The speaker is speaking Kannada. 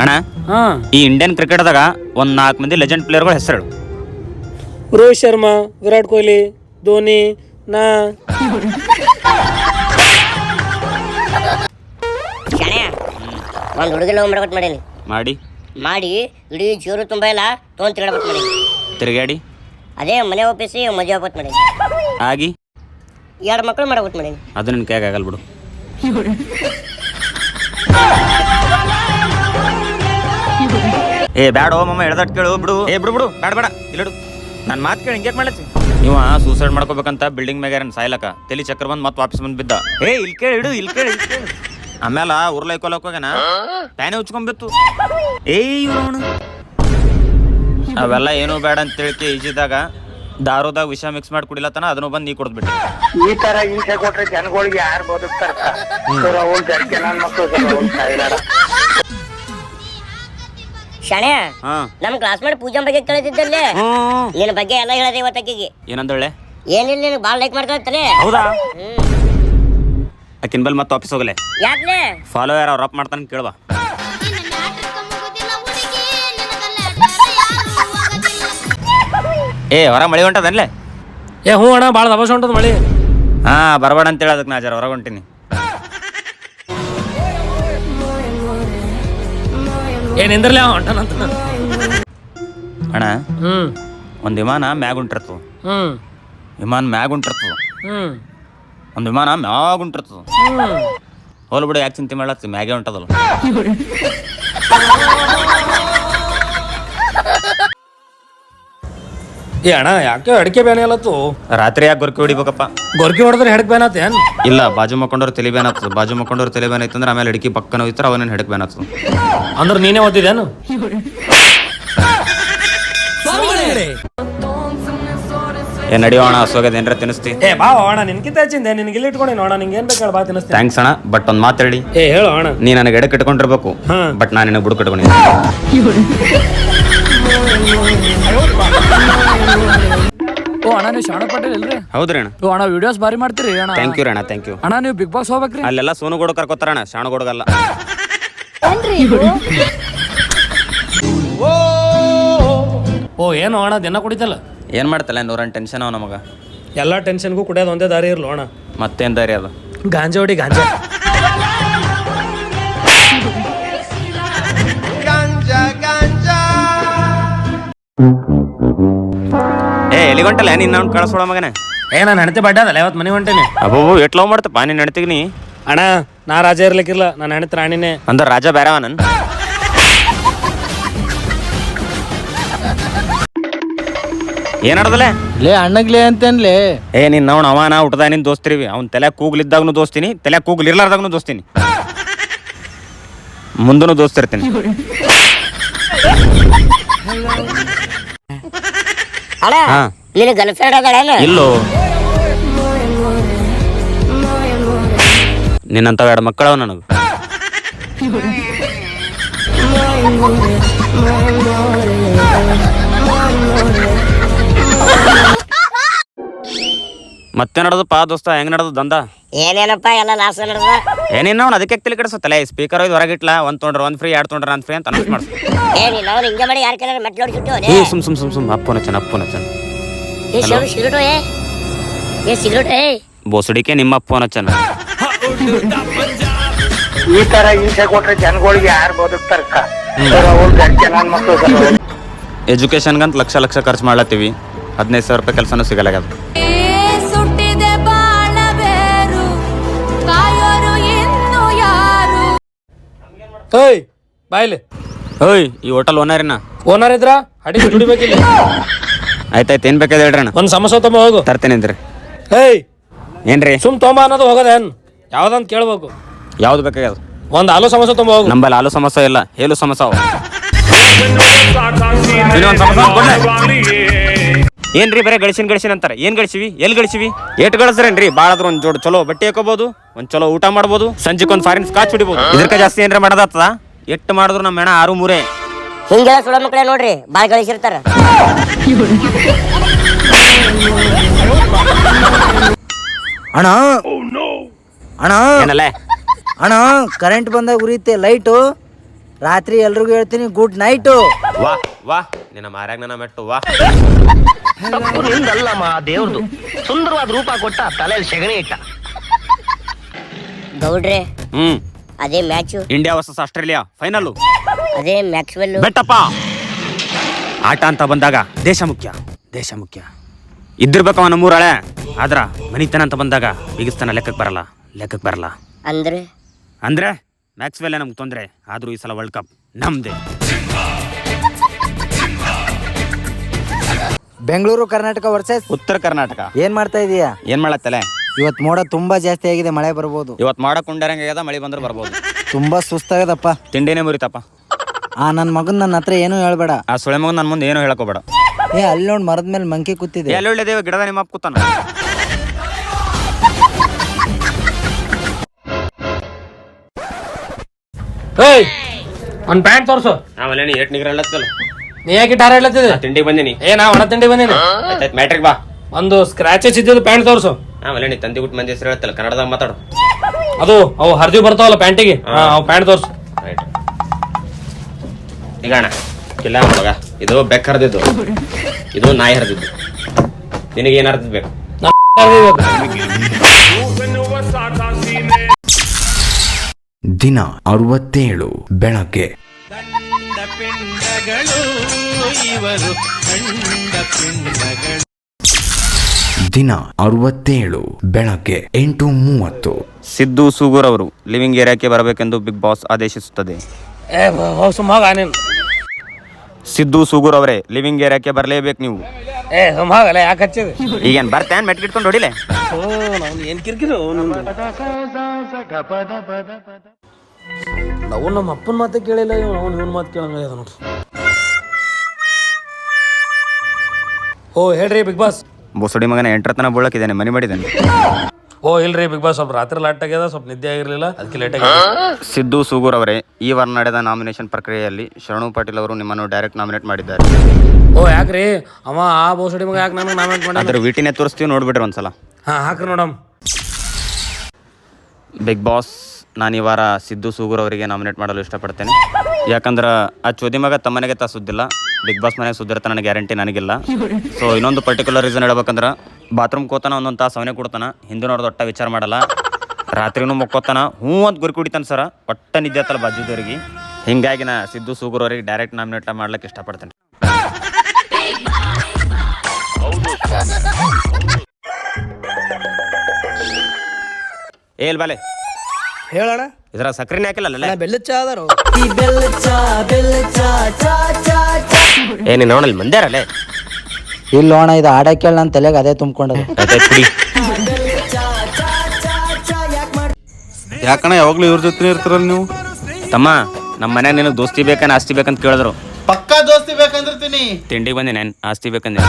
ಅಣ್ಣ ಹಾ. ಈ ಇಂಡಿಯನ್ ಕ್ರಿಕೆಟ್ದಾಗ ಒಂದ್ ನಾಲ್ಕು ಮಂದಿ ಲೆಜೆಂಡ್ ಪ್ಲೇಯರ್ಗಳ ಹೆಸರು ರೋಹಿತ್ ಶರ್ಮಾ ವಿರಾಟ್ ಕೊಹ್ಲಿ ಧೋನಿ ನಾ. ಶಾಣೆ ಒಂದು ಮಾಡಿ ಲವ್ ಮಾಡ್ಕೊಟ್ ಮಾಡೀನಿ. ಮಾಡಿ. ಮಾಡಿ ಇಡೀ ಜೀವರು ತುಂಬ ಇಲ್ಲ ತೊಗೊಂಡು ತಿರ್ಗಾಡ್ಬಿಟ್ಟು ಮಾಡಿ ತಿರುಗಾಡಿ ಅದೇ ಮನೆ ಒಪ್ಪಿಸಿ ಮದುವೆ ಹೋಗ್ಬೇಕು ಮಾಡೀನಿ. ಆಗಿ. ಎರಡು ಮಕ್ಕಳು ಮಾಡ್ಬೇಕು ಮಾಡಿ ಅದು ನಿನ್ ಕೈಯಾಗ ಆಗಲ್ಲ ಬಿಡು. ಏ ಬ್ಯಾಡ ಮಮ್ಮ ಎಳ್ದಟ್ ಕೇಳು ಬಿಡು. ಏ ಬಿಡು ಬಿಡು ಬೇಡ ಬೇಡ ಇಲ್ಲಡು ನನ್ನ ಮಾತು ಕೇಳಿ ಹಿಂಗೆ ಮಾಡ್ಲತ್ತಿ. ಇವ ಸೂಸೈಡ್ ಮಾಡ್ಕೋಬೇಕಂತ ಬಿಲ್ಡಿಂಗ್ ಮ್ಯಾಗ ಸಾಯ್ಲಕ ತಲಿ ಚಕ್ರ ಬಂದ್ ಮತ್ತೆ ವಾಪಸ್ ಬಂದ್ ಬಿದ್ದ. ಏ ಇಲ್ಲಿ ಕೇಳಿ ಇಡು ಇಲ್ಲಿ ಕೇಳಿ ಆಮೇಲ ಕೇಳಿ. ಆಮೇಲೆ ಉರ್ಲೈಕೊಲಕ್ ಹೋಗ್ಯಾನ? ಪ್ಯಾನೆ ಉಚ್ಕೊಂಬಿತ್ತು ಏ ಇವನು ಅವೆಲ್ಲ ಏನೂ ಬೇಡ ಅಂತ ತಿಳ್ಕೆ ಈಜಿದಾಗ ದಾರುದಾಗ ವಿಷ ಮಿಕ್ಸ್ ಮಾಡಿ ಕುಡಿಲತ್ತನ ಅದನ್ನು ಬಂದು ನೀ ಕುಡಿದ್ಬಿಟ್ಟು. ಈ ತರ ಹಿಂಸೆ ಕೊಟ್ರೆ ಜನಗಳಿಗೆ ಯಾರು ಬದುಕ್ತಾರ ಅವ್ರು ಮಕ್ಕಳು ಶಾಣೆ ಹಾ. ನಮ್ಮ ಕ್ಲಾಸ್ಮೇಟ್ ಪೂಜಾ ಬಗ್ಗೆ ಕೇಳಿದ್ದಲ್ಲಿ ಹ್ಮ್ ನಿನ್ನ ಬಗ್ಗೆ ಎಲ್ಲ ಹೇಳದೆ ಇವತ್ತಾಕಿಗೆ ಏನಂದಳೆ ಏನಿಲ್ಲ ನಿನಗೆ ಭಾಳ ಲೈಕ್ ಮಾಡ್ಕೊಳ್ತಾನೆ ಹೌದಾ? ಆಕಿನ ಬಲ್ ಮತ್ತೆ ಆಫೀಸ್ ಹೋಗಲೆ? ಯಾಕ್ಲೆ? ಫಾಲೋ ಯಾರು ಅವ್ರ ಅಪ್ ಮಾಡ್ತಾನೆ ಕೇಳುವ ಏ ಹೊರ ಮಳಿ ಹೊಂಟದನ್ಲೆ? ಏ ಹ್ಞೂ ಅಣ್ಣ ಭಾಳ ದಬಸ್ ಹೊಂಟದ ಮಳಿ. ಹಾ ಬರಬೇಡ ಅಂತ ಹೇಳೋದಕ್ಕೆ ನಾ ಜರ ಹೊರಗೆ ಹೊಂಟೀನಿ. ಏನ್ ನಿಂದ್ರಲಿ ಅವ ಹೊಂಟನಂತ ಅಣ್ಣ ಹ್ಮ್ ಒಂದು ವಿಮಾನ ಮ್ಯಾಗ ಉಂಟಿರ್ತದ ಹ್ಮ್ ವಿಮಾನ ಮ್ಯಾಗ ಉಂಟಿರ್ತದ ಹ್ಮ್ ಒಂದು ವಿಮಾನ ಮ್ಯಾಗ ಉಂಟಿರ್ತದ ಹ್ಮ್ ಹೋಲ್ ಬಿಡು ಯಾಕೆ ಚಿಂತೆ ಮಾಡತ್ತಿ ಮ್ಯಾಗೆ ಉಂಟದಲ್ಲ ಏ ಅಣ್ಣ ಯಾಕೆ ಅಡಿಕೆ ಬೇನೆ ಅಲ್ಲತ್ತು ರಾತ್ರಿ ಯಾಕೆ ಗೊರ್ಕಿ ಹೊಡಿಬೇಕಪ್ಪ? ಗೊರ್ಕಿ ಹೊಡೆದ್ರೆ ಹೆಡಕ್ ಬೇನ ಏನ್? ಇಲ್ಲ ಬಾಜು ಮಕ್ಕೊಂಡವ್ರು ತಲೆ ಆಗ್ತದೆ. ಬಾಜು ಮಕ್ಕೊಂಡವ್ರ ತಲೆ ಬೇನ್ ಐತಂದ್ರೆ ಆಮೇಲೆ ಅಡಿಕೆ ಪಕ್ಕನ ಹೋಯ್ತಾರೆ ಅವನೇನು ಹೆಡಕ್ ಆಗ್ತದೆ. ಅಂದ್ರೆ ನೀನೇ ಓದಿದೇನು ಏ ನಡೆಯೋಣ ಹಸೋಗದ ಏನ್ರ ತಿನ್ನಿಸ್ತಿ? ಏ ಬಾ ಅಣ್ಣ ನಿನ್ಕಿಂತ ಹೆಚ್ಚಿಂದೆ ನಿನ್ಗೆ ಇಲ್ಲಿ ಇಟ್ಕೊಂಡಿನ ಅಣ್ಣ ನಿಂಗೆ ಏನ್ ಬೇಕಾ ಬಾ ತಿನ್ನಿಸ್ತೀನಿ. ಥ್ಯಾಂಕ್ಸ್ ಅಣ್ಣ ಬಟ್ ಒಂದು ಮಾತು ಹೇಳಿ. ಏ ಹೇಳು ಅಣ್ಣ. ನೀ ನನಗೆ ಎಡಕ್ಕೆ ಇಟ್ಕೊಂಡಿರ್ಬೇಕು ಹಾ. ಬಟ್ ನಾನು ನಿನಗೆ ಬುಡಕ್ ಇಟ್ಕೊಂಡಿದ್ದೀನಿ. ಓ ಅಣ್ಣ ನೀವು ಶಾಣ ಪಟೇಲ್ ಇಲ್ರಿ? ಹೌದ್ರಿ ಅಣ್ಣ. ಓ ಅಣ್ಣ ವಿಡಿಯೋಸ್ ಬಾರಿ ಮಾಡ್ತೀರಿ ಅಣ್ಣ. ಥ್ಯಾಂಕ್ ಯು ಅಣ್ಣ ಥ್ಯಾಂಕ್ ಯು ಅಣ್ಣ ನೀವು ಬಿಗ್ ಬಾಸ್ ಹೋಗ್ಬೇಕ್ರಿ. ಅಲ್ಲೆಲ್ಲ ಸೋನುಗೋಡು ಕರ್ಕೋತಾರಣ್ಣ ಶಾಣಗೋಡ್ಗಲ್ಲ. ಓ ಏನು ಅಣ್ಣ ದಿನ ಕುಡಿತಲ್ಲ? ಏನು ಮಾಡ್ತಲ್ಲ ನೂರನ್ ಟೆನ್ಷನ್ ಅವ ನಮಗ? ಎಲ್ಲ ಟೆನ್ಷನ್ಗೂ ಕುಡಿಯೋದು ಒಂದೇ ದಾರಿ ಇರ್ಲು ಅಣ್ಣ. ಮತ್ತೇನ್ ದಾರಿ ಅದು? ಗಾಂಜಾ ಹೊಡಿ ಗಾಂಜಾ. ಎಲ್ಲಿಗೊಂಟಲ್ಲ ನಿನ್ನ ಅವ್ನು ಕಳಿಸ್ಕೊಳ ಮಗನೇ. ಏ ನಾನು ಹೆಣ್ತಿ ಬಡ್ಡೆ ಅದಲ್ಲ ಯಾವತ್ತು ಮನೆ ಹೊಂಟೇನಿ? ಅಬ್ಬೋ ಎಟ್ ಲವ್ ಮಾಡ್ತಪ್ಪ ನೀನು ನಡ್ತೀವಿ ನೀ? ಅಣ್ಣ ನಾ ರಾಜ ಇರ್ಲಿಕ್ಕಿಲ್ಲ ನಾನು ಹೆಣ್ತಿ ರಾಣಿನೇ. ಅಂದ್ರೆ ರಾಜ ಬೇರವ ನನ್? ಏನಾಡ್ದಲೆ ಲೇ ಅಣ್ಣಗ್ಲೇ ಅಂತೇನ್ಲೇ? ಏ ನಿನ್ನ ಅವ್ನು ಅವನ ಹುಟ್ಟದ ನಿನ್ ದೋಸ್ತಿರಿವಿ ಅವ್ನ ತಲೆ ಕೂಗ್ಲಿದ್ದಾಗನು ದೋಸ್ತಿನಿ ತಲೆ ಕೂಗ್ಲಿರ್ಲಾರ್ದಾಗನು ದೋಸ್ತೀನಿ. ಮುಂದೂ ದೋಸ್ತಿರ್ತೀನಿ ಅಣ್ಣ ಹಾ. ನಿನ್ನ ಗರ್ಲ್ ಫ್ರೆಂಡ್ ಅದಾಳ ಇಲ್ಲೋ ನಿನ್ನಂತ ಎರಡು ಮತ್ತೆ ನಡ್ದಪ್ಪ ದೋಸ್ತ? ಹೆಂಗ್ ನಡೆದು ದಂದ ಏನೇನಪ್ಪ ಎಲ್ಲ ಲಾಸ್ ನಡೆದ ಏನೇನು ಅವ್ನು ಅದಕ್ಕೆ ತಲೆ. ಸುತ್ತಲೇ ಸ್ಪೀಕರ್ ಇದು ಹೊರಗಿಟ್ಲ ಒಂದ್ ತೊಗೊಂಡ್ರ ಒಂದ್ ಫ್ರೀ ಎರಡು ತೊಗೊಂಡ್ರ ಅಂತ ಫ್ರೀ ಅಂತ ಅನೌನ್ಸ್ ಮಾಡ್ಸ. ಏ ನೀನು ಅವ್ನು ಹಿಂಗೆ ಮಾಡಿ ಯಾರ ಕೈಲಾರ ಮೆಟ್ಲು ಹೊಡಿಸಿಟ್ಟು ಏ ಸುಮ್ ಸುಮ್ ಸುಮ್ ಸುಮ್. ಅಪ್ಪನ ಚನ್ ಅಪ್ಪನ ಚನ್ ಏ ಸಿಗರೇಟು ಏ. ಏ ಸಿಗರೇಟ್ ಏ. ಬೋಸಡಿಕೆ ನಿಮ್ಮ ಅಪ್ಪನ ಚೆನ್ನ ಈ ತರ ಹಿಂಸೆ ಕೊಟ್ರೆ ಜನಗಳಿಗೆ ಯಾರು ಬದುಕ್ತಾರ ಅವ್ರು ಜಡ್ಕೆ ನನ್ ಮಕ್ಕಳು ಎಜುಕೇಶನ್ಗಂತ ಲಕ್ಷ ಲಕ್ಷ ಖರ್ಚು ಮಾಡ್ಲತ್ತೀವಿ. ಹದಿನೈದು ಸಾವಿರ ರೂಪಾಯಿ ಕೆಲಸನೂ ಸಿಗಲಾಗ್ಯದ ಏಯ್ ಬಾಯ್ಲಿ ಓಯ್ ಈ ಹೋಟೆಲ್ ಓನರಿನ ಓನರ್ ಇದ್ರ? ಅಡಿಗೆ ದುಡಿಬೇಕಿಲ್ಲ. ಆಯ್ತಾಯ್ತು ಏನ್ ಬೇಕಾದ ಹೇಳ್ರಿ ಅಣ್ಣ ಒಂದ್ ಸಮಸ್ಯೆ ತೊಂಬ ಹೋಗು. ತರ್ತೇನೆ ಅಂದ್ರಿ. ಏಯ್ ಏನ್ರಿ? ಸುಮ್ ತೊಂಬ ಅನ್ನೋದು ಹೋಗೋದೇನ್ ಯಾವ್ದಂತ ಕೇಳ್ಬೇಕು. ಯಾವ್ದು ಬೇಕಾಗ್ಯದ? ಒಂದ್ ಆಲೂ ಸಮಸ್ಯೆ ತೊಂಬ ಹೋಗು. ನಂಬಲ್ಲಿ ಆಲೂ ಸಮಸ್ಯೆ ಇಲ್ಲ ಹೇಲು ಸಮಸ್ಯೆ ಅವ. ಇನ್ನೊಂದ್ ಸಮಸ್ಯೆ ಕೊಡ್ಲೆ? ಏನ್ರಿ ಬರೇ ಗಳಿಸಿನ ಗಳಿಸಿನ ಅಂತಾರೆ? ಏನ್ ಗಳಿಸಿವಿ? ಎಲ್ಲಿ ಗಳಿಸಿವಿ? ಏಟ್ ಗಳಿಸ್ರೇನ್ರಿ ಭಾಳ ಆದ್ರ ಒಂದ್ ಜೋಡ್ ಚಲೋ ಬಟ್ಟೆ ಹಾಕೋಬಹುದು ಒಂದ್ ಚಲೋ ಊಟ ಮಾಡ್ಬೋದು ಸಂಜೆಕ್ ಒಂದ್ ಫಾರಿನ್ ಸ್ಕಾಚ್ ಬಿಡಬಹುದು ಇದಕ್ಕ ಜಾಸ್ತಿ ಏನ್ರ ಮಾಡೋದಾಗ್ತದ? ಎಟ್ ಮಾಡಿದ್ರು ನಮ್ಮ ಹೆಣ ಆರು ಮೂರೇ. ಹಿಂಗೆಲ್ಲ ಸುಳ ಮಕ್ಕಳೇ ನೋಡ್ರಿ ಬಾಯ್ ಗಳಿಸಿರ್ತಾರ. ಅಣ್ಣ? ಅಣ್ಣ? ಏನಲ್ಲ? ಅಣ್ಣ ಕರೆಂಟ್ ಬಂದಾಗ ಉರಿಯುತ್ತೆ ಲೈಟು ರಾತ್ರಿ ಎಲ್ರಿಗೂ ಹೇಳ್ತೀನಿ ಗುಡ್ ನೈಟು ವಾ ವಾ ನಿನ್ನ ಮಾರ್ಯಾಗ ನನ್ನ ಮೆಟ್ಟು ವಾ. ನಿಂದಲ್ಲಮ್ಮ ದೇವ್ರದು. ಸುಂದರವಾದ ರೂಪ ಕೊಟ್ಟ ತಲೆಯಲ್ಲಿ ಸೆಗಣಿ ಇಟ್ಟ. ಗೌಡ್ರೆ ಹ್ಮ್. ಅದೇ match. India versus Australia final ಅದೇ ಮ್ಯಾಕ್ಸ್ವೆಲ್ ಬೆಟ್ಟಪ್ಪ. ಆಟ ಅಂತ ಬಂದಾಗ ದೇಶ ಮುಖ್ಯ ದೇಶ ಮುಖ್ಯ. ಇದ್ದಿರ್ಬೇಕು ಅವನ ಮೂರಳೆ ಆದ್ರ ಮನಿತನ ಅಂತ ಬಂದಾಗ ಬಿಗಿಸ್ತಾನ ಲೆಕ್ಕಕ್ಕೆ ಬರಲ್ಲ ಲೆಕ್ಕಕ್ಕೆ ಬರಲ್ಲ. ಅಂದ್ರೆ? ಅಂದ್ರೆ ಮ್ಯಾಕ್ಸ್ವೆಲ್ ನಮ್ಗೆ ತೊಂದರೆ ಆದ್ರೂ ಈ ಸಲ ವರ್ಲ್ಡ್ ಕಪ್ ನಮ್ದೇ. ಬೆಂಗಳೂರು ಕರ್ನಾಟಕ ವರ್ಸಸ್ ಉತ್ತರ ಕರ್ನಾಟಕ. ಏನ್ ಮಾಡ್ತಾ ಇದೀಯಾ? ಏನ್ ಮಾಡತ್ತಲೆ? ಇವತ್ ಮೋಡ ತುಂಬಾ ಜಾಸ್ತಿ ಆಗಿದೆ ಮಳೆ ಬರ್ಬೋದು. ಇವತ್ತು ಮೋಡ ಕುಂಡರಂಗ ಮಳೆ ಬಂದ್ರೆ ಬರ್ಬೋದು. ತುಂಬಾ ಸುಸ್ತಾಗದಪ್ಪ ತಿಂಡಿನೇ ಮುರಿತಪ್ಪ. ಆ ನನ್ ಮಗನ್ ನನ್ನ ಹತ್ರ ಏನೂ ಹೇಳ್ಬೇಡ. ಆ ಸುಳೆ ಮಗನ್ ನನ್ನ ಮುಂದೆ ಏನು ಹೇಳಕೋಬೇಡ ಏ ಅಲ್ಲಿ ನೋಡ್ ಮರದ ಮೇಲೆ ಮಂಕಿ ಕೂತಿದೆ. ಎಲ್ಲಿ ದೇವ ಗಿಡದ ನಿಮ್ಮ ಅಪ್ಪ ಕೂತಾನ. ಏಯ್ ಒಂದ್ ಪ್ಯಾಂಟ್ ತೋರ್ಸು ಆಮೇಲೆ ಏಟ್ ನಿಗ್ರಲ್ಲತ್ತಲ್ಲ ನೀ ಯಾಕೆ ಟಾರ ಹೇಳತ್ತಿದ್ದೆ ತಿಂಡಿ ಬಂದಿನಿ. ಏ ನಾ ಒಣ ತಿಂಡಿ ಬಂದೀನಿ. ಆಯ್ತಾಯ್ತು ಮ್ಯಾಟ್ರಿಕ್ ಬಾ. ಒಂದು ಸ್ಕ್ರಾಚಸ್ ಇದ್ದಿದ್ದು ಪ್ಯಾಂಟ್ ತೋರಿಸು. ಆಮೇಲೆ ನೀ ತಂದಿ ಬಿಟ್ಟು ಮಂದಿ ಹೆಸರು ಹೇಳ್ತಲ್ಲ ಕನ್ನಡದಾಗ ಮಾತಾಡು. ಅದು ಅವು ಹರ್ದಿ ಬರ್ತಾವಲ್ಲ ಪ್ಯಾಂಟಿಗೆ ಅವು ಪ್ಯಾಂಟ್ ತೋರ್ಸು. ರೈಟ್ ಈಗ ಅಣ್ಣ ಇಲ್ಲ ಮಗ ಇದು ಬೆಕ್ಕ ಹರಿದಿದ್ದು. ಇದು ನಾಯಿ ಹರಿದಿದ್ದು. ನಿನಗೆ ಏನು ಹರಿದಿದ್ದು ಬೇಕು? ದಿನ ಅರವತ್ತೇಳು ಬೆಳಗ್ಗೆ. ದಿನ ಅರವತ್ತೇಳು ಬೆಳಗ್ಗೆ ಎಂಟು ಮೂವತ್ತು. ಸಿದ್ದು ಸೂಗೂರ್ ಅವರು ಲಿವಿಂಗ್ ಏರಿಯಾಕ್ಕೆ ಬರಬೇಕೆಂದು ಬಿಗ್ ಬಾಸ್ ಆದೇಶಿಸುತ್ತದೆ. ಸಿದ್ದು ಸೂಗೂರ್ ಅವರೇ ಲಿವಿಂಗ್ ಏರಿಯಾಕ್ಕೆ ಬರಲೇಬೇಕು ನೀವು. ಏ ಸುಮಾಗಲ್ಲ ಹೋಗಲ್ಲ ಯಾಕೆ ಹಚ್ಚಿದೆ? ಈಗೇನು ಬರ್ತೇನ್ ಮೆಟ್ಕಿಟ್ಕೊಂಡು ಹೊಡಿಲೆ? ಓ ನಾವು ಏನ್ ಕಿರ್ಕಿರು ನಾವು ನಮ್ಮ ಅಪ್ಪನ ಮಾತೇ ಕೇಳಿಲ್ಲ ಇವನು ಅವ್ನು ಇವನ್ ಮಾತು ಕೇಳಂಗ ಅದ ನೋಡ್ರಿ. ಓ ಹೇಳ್ರಿ ಬಿಗ್ ಬಾಸ್. ಬೊಸಡಿ ಮಗನ ಎಂಟ್ರತನ ಬೀಳಕ್ಕಿದ್ದೇನೆ ಮನಿ ಮಾಡಿದ್ದಾನೆ. ಓ ಇಲ್ರಿ ಬಿಗ್ ಬಾಸ್ ಸ್ವಲ್ಪ ರಾತ್ರಿ ಲಾಟ್ ಆಗ್ಯದ ಸ್ವಲ್ಪ ನಿದ್ದೆ ಆಗಿರ್ಲಿಲ್ಲ ಅದಕ್ಕೆ ಲೇಟ್ ಆಗಿದೆ ಸಿದ್ದು ಸೂಗೂರ್ ಅವರೇ ಈ ವಾರ ನಡೆದ ನಾಮಿನೇಷನ್ ಪ್ರಕ್ರಿಯೆಯಲ್ಲಿ ಶರಣು ಪಾಟೀಲ್ ಅವರು ನಿಮ್ಮನ್ನು ಡೈರೆಕ್ಟ್ ನಾಮಿನೇಟ್ ಮಾಡಿದ್ದಾರೆ. ಓ ಯಾಕ್ರಿ? ಅವ ಆ ಬೋಸಡಿ ಮಗ ಯಾಕೆ ನಮಗೆ ನಾಮಿನೇಟ್ ಮಾಡಿ ಅದ್ರ ವಿಟಿನೇ ತೋರಿಸ್ತೀವಿ ನೋಡ್ಬಿಟ್ರಿ ಒಂದ್ಸಲ. ಹಾ ಹಾಕ್ರಿ ನೋಡಮ್. ಬಿಗ್ ಬಾಸ್ ನಾನು ಈ ವಾರ ಸಿದ್ದು ಸೂಗೂರ್ ಅವರಿಗೆ ನಾಮಿನೇಟ್ ಮಾಡಲು ಇಷ್ಟಪಡ್ತೇನೆ. ಯಾಕಂದ್ರೆ ಆ ಚೋದಿ ಮಗ ತಮ್ಮನೆಗೆ ತಾ ಸುದ್ದಿಲ್ಲ. ಬಿಗ್ ಬಾಸ್ ಮನೆ ಸುದ್ದಿರ್ತಾನೆ ನನಗೆ ಗ್ಯಾರಂಟಿ ನನಗಿಲ್ಲ. ಸೊ ಇನ್ನೊಂದು ಪರ್ಟಿಕ್ಯುಲರ್ ರೀಸನ್ ಹೇಳ್ಬೇಕಂದ್ರೆ ಬಾತ್ರೂಮ್ ಕೋತಾನ ಒಂದೊಂದು ತಾಸು ಅವನೇ ಕೊಡ್ತಾನ. ಹಿಂದಿನವ್ರದ್ದು ಒಟ್ಟ ವಿಚಾರ ಮಾಡಲ್ಲ. ರಾತ್ರಿನೂ ಮುಕ್ಕೋತಾನ. ಹ್ಞೂ ಅಂತ ಗುರಿ ಕುಡಿತಾನೆ ಸರ. ಒಟ್ಟ ನಿದ್ದೆ ಆತಲ್ಲ ಬಾಜಿದವ್ರಿಗೆ. ಹಿಂಗಾಗಿ ನಾ ಸಿದ್ದು ಸೂಗೂರ್ ಅವರಿಗೆ ಡೈರೆಕ್ಟ್ ನಾಮಿನೇಟ್ ಮಾಡ್ಲಿಕ್ಕೆ ಇಷ್ಟಪಡ್ತೇನೆ. ಏಲ್ ಬಾಲೆ. ಹೇಳೋಣ ಇದರ ಸಕ್ರಿನೇ ಹಾಕಿಲ್ಲ ಬೆಲ್ಲ ಚಾ ಅದಾರು. ಏ ನೀನು ಅಲ್ಲಿ ಮಂದ್ಯಾರಲ್ಲೇ? ಇಲ್ಲ ಅಣ್ಣ ಇದು ಆಡ ಕೇಳ ನನ್ನ ತಲೆಗೆ ಅದೇ ತುಂಬ್ಕೊಂಡದು. ಯಾಕಣ್ಣ ಯಾವಾಗ್ಲೂ ಇವ್ರ ಜೊತೆ ಇರ್ತೀರಲ್ಲ ನೀವು? ತಮ್ಮ ನಮ್ಮ ಮನ್ಯಾಗ ನಿನಗೆ ದೋಸ್ತಿ ಬೇಕನ್ ಆಸ್ತಿ ಬೇಕಂತ ಕೇಳಿದ್ರು. ಪಕ್ಕಾ ದೋಸ್ತಿ ಬೇಕಂದಿರ್ತೀನಿ. ತಿಂಡಿಗೆ ಬಂದೆ ನಾನು ಆಸ್ತಿ ಬೇಕಂದೆ